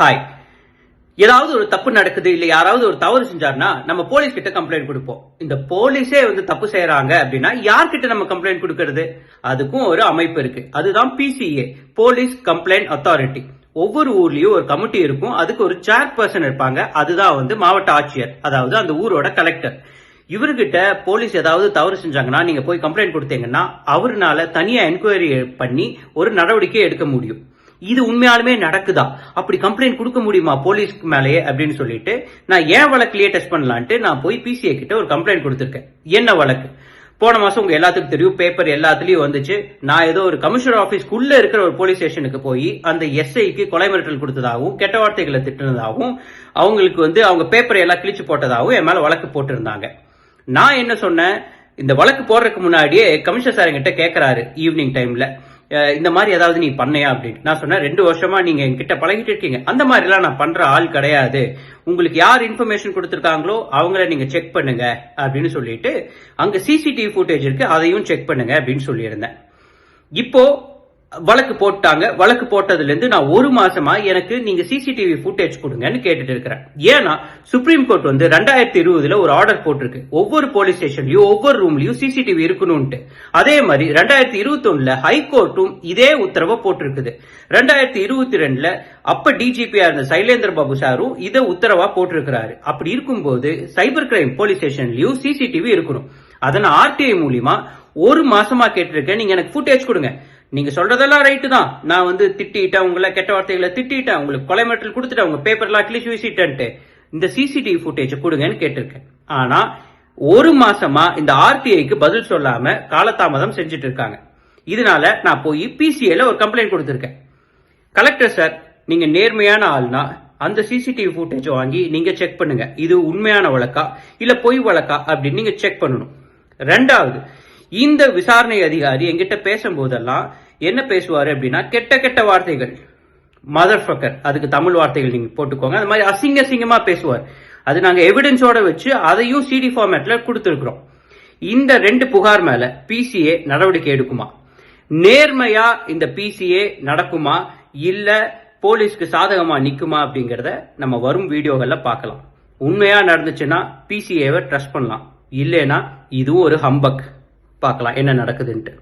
Hi ஏதாவது ஒரு தப்பு நடக்குது இல்ல யாராவது ஒரு தவறு செஞ்சாருன்னா நம்ம போலீஸ் கிட்ட கம்ப்ளைண்ட் கொடுப்போம். இந்த போலீஸே வந்து தப்பு செய்யறாங்க அப்படின்னா யார்கிட்ட நம்ம கம்ப்ளைண்ட் கொடுக்கறது? அதுக்கும் ஒரு அமைப்பு இருக்கு. அதுதான் பிசிஏ போலீஸ் கம்ப்ளைண்ட் அத்தாரிட்டி ஒவ்வொரு ஊர்லயும் ஒரு கமிட்டி இருக்கும். அதுக்கு ஒரு சேர் பர்சன் இருப்பாங்க. அதுதான் வந்து மாவட்ட ஆட்சியர் அதாவது அந்த ஊரோட கலெக்டர் இவர்கிட்ட போலீஸ் ஏதாவது தவறு செஞ்சாங்கன்னா நீங்க போய் கம்ப்ளைண்ட் கொடுத்தீங்கன்னா அவருனால தனியா என்கொயரி பண்ணி ஒரு நடவடிக்கை எடுக்க முடியும். இது உண்மையாலுமே நடக்குதா? அப்படி கம்ப்ளைண்ட் கொடுக்க முடியுமா போலீஸ்க்கு மேலேயே அப்படின்னு சொல்லிட்டு நான் ஏன் வழக்குலயே டெஸ்ட் பண்ணலான்ட்டு நான் போய் பிசிஐ கிட்ட ஒரு கம்ப்ளைண்ட் கொடுத்துருக்கேன். என்ன வழக்கு? போன மாசம் உங்க எல்லாத்துக்கும் தெரியும் பேப்பர் எல்லாத்துலயும் வந்துச்சு. நான் ஏதோ ஒரு கமிஷனர் ஆபீஸ்க்குள்ள இருக்கிற ஒரு போலீஸ் ஸ்டேஷனுக்கு போய் அந்த எஸ்ஐக்கு கொலை மிரட்டல் கொடுத்ததாகவும் கெட்ட வார்த்தைகளை திட்டினதாகவும் அவங்களுக்கு வந்து அவங்க பேப்பரை எல்லாம் கிழிச்சு போட்டதாகவும் என் மேல வழக்கு போட்டிருந்தாங்க. நான் என்ன சொன்னேன்? இந்த வழக்கு போடுறதுக்கு முன்னாடியே கமிஷனர் சார் என்கிட்ட கேட்கிறாரு ஈவினிங் டைம்ல இந்த மாதிரி ஏதாவது நீ பண்ணையா அப்படின்னு. நான் சொன்னேன் ரெண்டு வருஷமா நீங்க என்கிட்ட பழகிட்டு இருக்கீங்க. அந்த மாதிரி எல்லாம் நான் பண்ற ஆள் கிடையாது. உங்களுக்கு யார் இன்ஃபர்மேஷன் கொடுத்துருக்காங்களோ அவங்கள நீங்க செக் பண்ணுங்க அப்படின்னு சொல்லிட்டு அங்க சிசிடிவி ஃபுட்டேஜ் இருக்கு அதையும் செக் பண்ணுங்க அப்படின்னு சொல்லியிருந்தேன். இப்போ வழக்கு போட்டாங்க. வழக்கு போட்டதுலேருந்து நான் ஒரு மாசமா எனக்கு நீங்க சிசிடிவி ஃபுட்டேஜ் கொடுங்கன்னு கேட்டுட்டு இருக்கிறேன். ஏன்னா சுப்ரீம் கோர்ட் வந்து ரெண்டாயிரத்தி இருபதுல ஒரு ஆர்டர் போட்டிருக்கு. ஒவ்வொரு போலீஸ் ஸ்டேஷன்லயும் ஒவ்வொரு ரூம்லயும் சிசிடிவி இருக்கணும்ட்டு அதே மாதிரி ரெண்டாயிரத்தி இருபத்தி ஒண்ணுல ஹைகோர்ட்டும் இதே உத்தரவை போட்டிருக்குது. ரெண்டாயிரத்தி இருபத்தி ரெண்டுல அப்ப டிஜிபியா இருந்த சைலேந்திர பாபு சாரும் இதை உத்தரவா போட்டிருக்கிறாரு. அப்படி இருக்கும்போது சைபர் கிரைம் போலீஸ் ஸ்டேஷன்லயும் சிசிடிவி இருக்கணும். அதை ஆர்டிஐ மூலியமா ஒரு மாசமா கேட்டிருக்கேன். நீங்க எனக்கு ஃபுட்டேஜ் கொடுங்க. நீங்க சொல்றதெல்லாம் ரைட்டு தான். நான் வந்து திட்டிட்டேன் உங்களை கெட்ட வார்த்தைகளை திட்டிட்டேன் உங்களுக்கு கொலை மிரட்டல் கொடுத்துட்டேன் உங்க பேப்பர்லாம் கிழிச்சு வீசிட்டேன்ட்டு. இந்த சிசிடிவி ஃபுட்டேஜ் கொடுங்கன்னு கேட்டிருக்கேன். ஆனா ஒரு மாசமா இந்த ஆர்டிஐக்கு பதில் சொல்லாம காலதாமதம் செஞ்சுட்டு இருக்காங்க. இதனால நான் போய் பிசிஏல ஒரு கம்ப்ளைண்ட் கொடுத்துருக்கேன். கலெக்டர் சார் நீங்க நேர்மையான ஆள்னா அந்த சிசிடிவி ஃபுட்டேஜ் வாங்கி நீங்க செக் பண்ணுங்க. இது உண்மையான வழக்கா? இல்ல பொய் வழக்கா? அப்படின்னு நீங்க செக் பண்ணணும். ரெண்டாவது இந்த விசாரணை அதிகாரி எங்கிட்ட பேசும்போதெல்லாம் என்ன பேசுவாரு அப்படின்னா கெட்ட கெட்ட வார்த்தைகள். மதர் ஃபக்கர் அதுக்கு தமிழ் வார்த்தைகள் நீங்க போட்டுக்கோங்க. அது மாதிரி அசிங்க அசிங்கமா பேசுவார். அது நாங்க எவிடன்ஸோட வச்சு அதையும் சிடி ஃபார்மேட்ல கொடுத்துருக்குறோம். இந்த ரெண்டு புகார் மேல பிசிஏ நடவடிக்கை எடுக்குமா? நேர்மையா இந்த பிசிஏ நடக்குமா? இல்ல போலீஸ்க்கு சாதகமா நிக்குமா அப்படிங்கறத நம்ம வரும் வீடியோகள்ல பார்க்கலாம். உண்மையா நடந்துச்சுன்னா பிசிஏவை ட்ரஸ்ட் பண்ணலாம். இல்லைன்னா இதுவும் ஒரு ஹம்பக் பார்க்கலாம் என்ன நடக்குதுன்ட்டு.